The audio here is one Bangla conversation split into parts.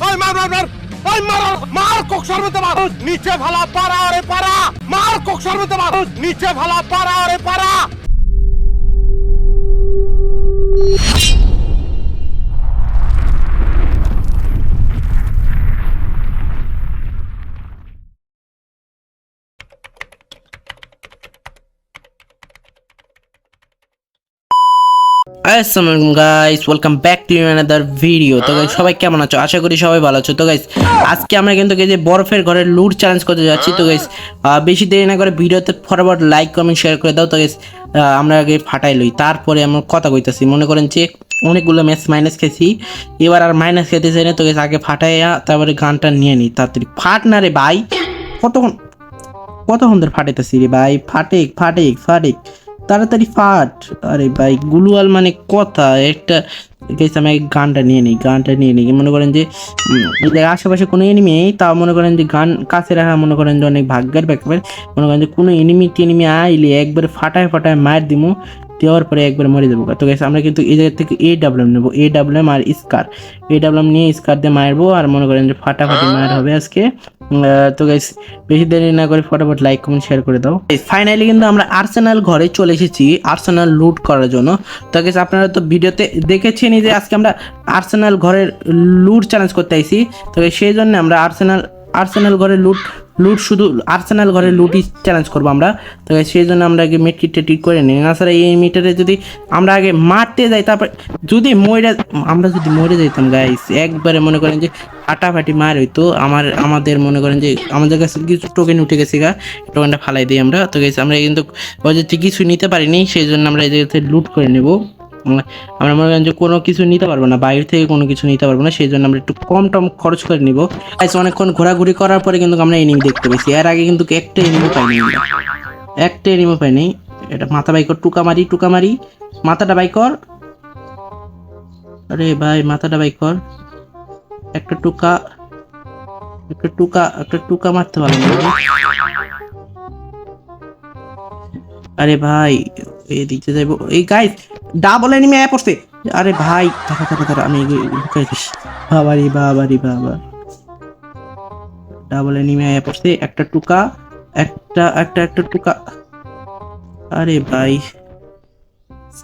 ওই মার মার মার, ওই মার মার কোক সর্বতে মার নিচে ভালা পারা আরে পারা মার কোক সর্বতে মার নিচে ভালা পারা আরে পারা আসসালামু guys welcome back to another video তো guys, সবাই কেমন আছো? আশা করি সবাই ভালো আছো। তো গাইস আজকে আমরা কিন্তু যে বরফের ঘরে লুট চ্যালেঞ্জ করতে যাচ্ছি। তো গাইস বেশি দেরি না করে ভিডিওতে ফরওয়ার্ড লাইক কমেন্ট শেয়ার করে দাও। তো গাইস আমরা আগে ফাটাই লই। তারপরে আমরা কথা কইতাছি। মনে করেন যে অনেকগুলো ম্যাচ মাইনাস খেয়েছি। এবার আর মাইনাস খেতে চাই না। তো guys, আগে ফাটাইয়া তারপরে গানটা নিয়ে নিই। তাড়াতাড়ি ফাট না রে ভাই। কতক্ষণ কতক্ষণ ধরে ফাটাইতেছি রে ভাই? ফাটেক ফাটেক ফাটেক। তাড়াতাড়ি ফাট। আরে ভাই গুলুয়াল মানে কথা। একটা গেছে আমি গানটা নিয়ে নিই গানটা নিয়ে নিই। মনে করেন যে আশেপাশে কোনো এনিমি নেই তাও মনে করেন যে গান কাছে রাখা মনে করেন যে অনেক ভাগ্যের ব্যাপার। মনে করেন যে কোনো এনিমি টেনিমি আইলে একবার ফাটায় ফাটায় মার দিমু দেওয়ার পরে একবার মরে যাব। তো গেছে আমরা কিন্তু এই জায়গা থেকে এ ডাব্লিউএম নেব। এ ডাব্লিউএম আর স্কার এ ডাব্লিউএম নিয়ে স্কার দিয়ে মারবো আর মনে করেন যে ফাটাফাটি মার হবে আজকে। তো গাইস বেশি দেরি না করে ফটাফট লাইক কমেন্ট শেয়ার করে দাও। ফাইনালি কিন্তু আমরা আর্সেনাল ঘরে চলে এসেছি আর্সেনাল লুট করার জন্য। তো গাইস আপনারা তো ভিডিওতে দেখেছেনই যে আজকে আমরা আর্সেনাল ঘরের লুট চ্যালেঞ্জ করতে আইছি। তো সেই জন্য আমরা আর্সেনাল আর্সেনাল ঘরে লুট লুট শুধু আর্সেনাল ঘরে লুটই চ্যালেঞ্জ করব আমরা। তো সেই জন্য আমরা আগে মেট্রিক টেট্রিক করে নিই। তাছাড়া এই মিটারে যদি আমরা আগে মারতে যাই, তারপর যদি মরে আমরা যদি মরে যাইতাম গাইস একবারে মনে করেন যে ফাটাফাটি মার হইতো। আমার, আমাদের মনে করেন যে আমাদের কাছে কিছু টোকেন উঠে গেছে গা টোকেনটা ফালাই দিই আমরা। তো গেছি আমরা কিন্তু কিছু নিতে পারিনি, সেই জন্য আমরা এই জায়গাতে লুট করে নেব। আমরা মনে করেন যে কোনো কিছু নিতে পারব না, বাইরে থেকে কোনো কিছু নিতে পারব না সেই জন্য আমরা একটু কম টম খরচ করে নিব। অনেকক্ষণ ঘোরাঘুরি করার পরে কিন্তু আমরা এনিমি দেখতে পেয়েছি। এর আগে কিন্তু একটা এনিমি পাইনি একটা এনিমি পাইনি। এটা মাথা বাইকর টুকা মারি টুকা মারি। মাথাটা বাইকর আরে ভাই, মাথাটা বাইকর একটা টুকা একটা টুকা একটা টুকা মারতে পারলাম আরে ভাই, এদিকে যাইবো। এই গাইস ডাবল এনিমি আয়া পড়ছে। আরে ভাই দাঁড়া দাঁড়া দাঁড়া আমি ঢুকাই দিস বাবারি বাবারি, বাবা। ডাবল এনিমি আয়া পড়ছে। একটা টুকা, একটা একটা একটা টুকা। আরে ভাই।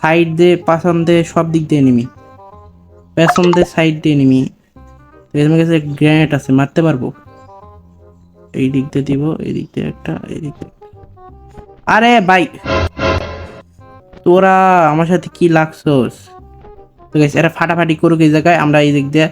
সাইড দিয়ে, পাশন দিয়ে, সব দিক দিয়ে এনিমি। পেছন দিয়ে, সাইড দিয়ে এনিমি। আমার কাছে গ্রেনেড আছে, মারতে পারব? এই দিক দিয়ে দিব, এই দিক দিয়ে একটা, এই দিক দিয়ে আরে ভাই! তোরা আমার সাথে কি লাগছস? তো গেছে এরা ফাটাফাটি করুক এই জায়গায়, আমরা এই দিক দিয়ে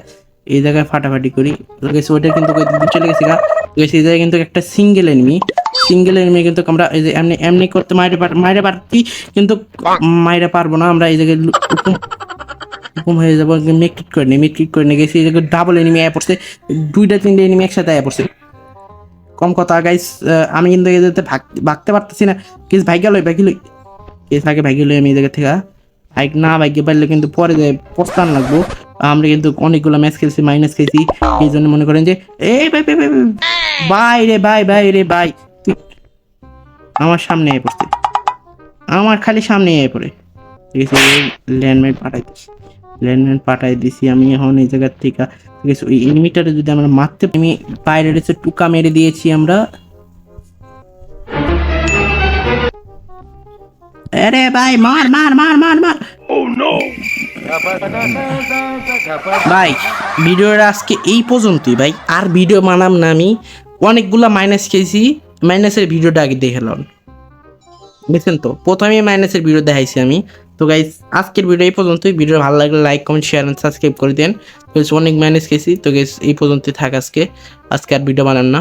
এই জায়গায় ফাটাফাটি করি। তো গেছে ওটা কিন্তু চলে গেছে গা। তো গেছে এই জায়গায় কিন্তু একটা সিঙ্গেল এনিমি সিঙ্গেল এনিমি কিন্তু আমরা এই যে এমনি এমনি করতে মাইরে পার, মাইরে পারতি কিন্তু মাইরে পারব না। আমরা এই জায়গায় হুকুম- হয়ে যাব। মেকট্রিট করে নিই মেকট্রিট করে নিয়ে গেছি এই জায়গায় ডাবল এনিমি আয়া পড়ছে। দুইটা, তিনটে এনিমি একসাথে আয়া পড়ছে। কম কথা গাইস আমি কিন্তু ভাগ, ভাগতে পারতেছি না। কিস ভাইগা লই ভাগি লই। কেস আগে ভাগি লই আমি এই জায়গা থেকে ভাইক না ভাগ্যে পারলে কিন্তু পরে যে পস্তান লাগবো আমরা কিন্তু অনেকগুলো ম্যাচ খেলছি মাইনাস খেয়েছি এই জন্য মনে করেন যে এই ভাই ভাই ভাই, ভাই রে ভাই ভাই রে ভাই। আমার সামনে আয় পড়ছে। আমার খালি সামনে আয় পড়ে। ঠিক আছে ল্যান্ডমাইন পাঠাই দিছি। ল্যান্ডমাইন পাঠাই দিছি আমি এখন এই জায়গার থেকে। ঠিক আছে ওই এনিমিটারে যদি আমরা মারতে আমি বাইরে টুকা মেরে দিয়েছি আমরা। আরে ভাই মার মার মার মার মার। ভাই ভিডিওটা আজকে এই পর্যন্তই ভাই। আর ভিডিও বানাম না আমি। অনেকগুলা মাইনাস খেয়েছি মাইনাসের ভিডিওটা আগে দেখলাম বুঝছেন তো? প্রথমে মাইনাসের ভিডিও দেখাইছি আমি। তো গাইজ আজকের ভিডিও এই পর্যন্তই। ভিডিও ভালো লাগলে like comment share and subscribe করে দেন। তো অনেক মাইনাস খেয়েছি। তো গাইজ এই পর্যন্তই থাক আজকে। আজকে আর ভিডিও বানান না।